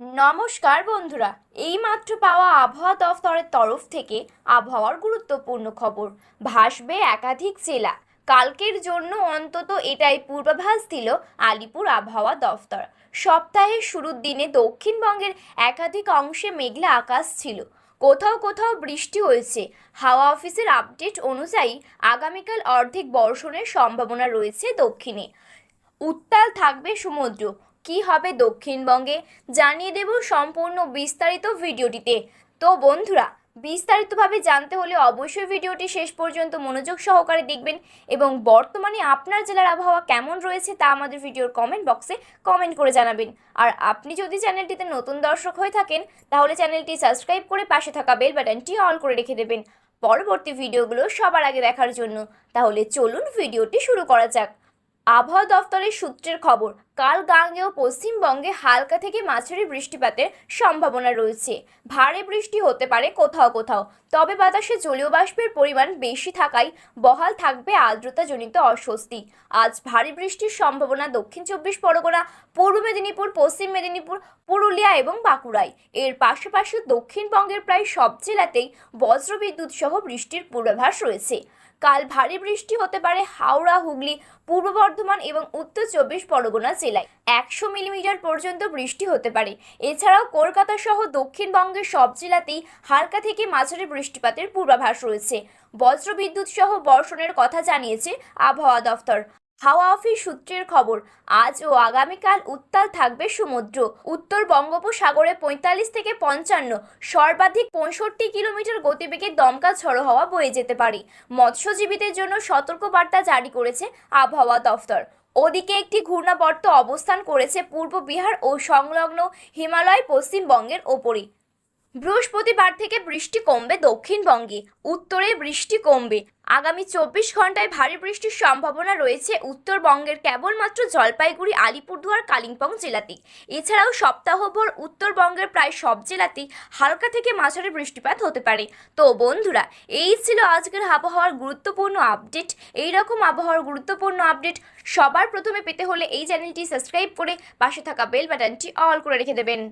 নমস্কার বন্ধুরা, এইমাত্র পাওয়া আবহাওয়া দফতরের তরফ থেকে আবহাওয়ার গুরুত্বপূর্ণ খবর। ভাসবে একাধিক জেলা। কালকের জন্য অন্তত এটাই পূর্বাভাস দিল আলিপুর আবহাওয়া দফতর। সপ্তাহের শুরুর দিনে দক্ষিণবঙ্গের একাধিক অংশে মেঘলা আকাশ ছিল। কোথাও কোথাও বৃষ্টি হয়েছে। হাওয়া অফিসের আপডেট অনুযায়ী আগামীকাল অর্ধেক বর্ষণের সম্ভাবনা রয়েছে দক্ষিণে। উত্তাল থাকবে সমুদ্র। কি হবে দক্ষিণবঙ্গে জানিয়ে দেব সম্পূর্ণ বিস্তারিত ভিডিওটিতে। তো বন্ধুরা, বিস্তারিতভাবে জানতে হলে অবশ্যই ভিডিওটি শেষ পর্যন্ত মনোযোগ সহকারে দেখবেন এবং বর্তমানে আপনার জেলার আবহাওয়া কেমন রয়েছে তা আমাদের ভিডিওর কমেন্ট বক্সে কমেন্ট করে জানাবেন। আর আপনি যদি চ্যানেলটিতে নতুন দর্শক হয়ে থাকেন, তাহলে চ্যানেলটি সাবস্ক্রাইব করে পাশে থাকা বেল বাটনটি অন করে রেখে দেবেন। পরবর্তী ভিডিওগুলো সবার আগে দেখার জন্য, তাহলে চলুন ভিডিওটি শুরু করা যাক। আবহাওয়া দফতরের সূত্রের খবর, কাল গাঙ্গেয় পশ্চিমবঙ্গে হালকা থেকে মাঝারি বৃষ্টিপাতের সম্ভাবনা রয়েছে। ভারী বৃষ্টি হতে পারে কোথাও কোথাও, তবে বাতাসে জলীয় বাষ্পের পরিমাণ বেশি থাকায় বহাল থাকবে আর্দ্রতাজনিত অস্বস্তি। আজ ভারী বৃষ্টির সম্ভাবনা দক্ষিণ চব্বিশ পরগনা, পূর্ব মেদিনীপুর, পশ্চিম মেদিনীপুর, পুরুলিয়া এবং বাঁকুড়ায়। এর পাশাপাশি দক্ষিণবঙ্গের প্রায় সব জেলাতেই বজ্রবিদ্যুৎ সহ বৃষ্টির পূর্বাভাস রয়েছে। কাল ভারী বৃষ্টি হতে পারে হাওড়া, হুগলি, পূর্ব বর্ধমান এবং উত্তর চব্বিশ পরগনা জেলায়। একশো মিলিমিটার পর্যন্ত বৃষ্টি হতে পারে। এছাড়াও কলকাতা সহ দক্ষিণবঙ্গের সব জেলাতেই হালকা থেকে মাঝারি বৃষ্টিপাতের পূর্বাভাস রয়েছে। বজ্রবিদ্যুৎ সহ বর্ষণের কথা জানিয়েছে আবহাওয়া দফতর। হাওয়া অফিস সূত্রের খবর, আজ ও আগামীকাল উত্তাল থাকবে সমুদ্র। উত্তর বঙ্গোপসাগরে পঁয়তাল্লিশ থেকে পঞ্চান্ন, সর্বাধিক পঁয়ষট্টি কিলোমিটার গতিবেগে দমকা ঝড়ো হওয়া বয়ে যেতে পারে। মৎস্যজীবীদের জন্য সতর্কবার্তা জারি করেছে আবহাওয়া দফতর। ওদিকে একটি ঘূর্ণাবর্ত অবস্থান করেছে পূর্ব বিহার ও সংলগ্ন হিমালয় পশ্চিমবঙ্গের ওপরে বৃহস্পতিবার থেকে বৃষ্টি কমবে দক্ষিণবঙ্গে, উত্তরে বৃষ্টি কমবে। আগামী চব্বিশ ঘন্টায় ভারী বৃষ্টির সম্ভাবনা রয়েছে উত্তরবঙ্গের কেবলমাত্র জলপাইগুড়ি, আলিপুরদুয়ার, কালিম্পং জেলাতে। এছাড়াও সপ্তাহভর উত্তরবঙ্গের প্রায় সব জেলাতেই হালকা থেকে মাঝারি বৃষ্টিপাত হতে পারে। তো বন্ধুরা, এই ছিল আজকের আবহাওয়ার গুরুত্বপূর্ণ আপডেট। এই রকম আবহাওয়ার গুরুত্বপূর্ণ আপডেট সবার প্রথমে পেতে হলে এই চ্যানেলটি সাবস্ক্রাইব করে পাশে থাকা বেল বাটনটি অল করে রেখে দেবেন।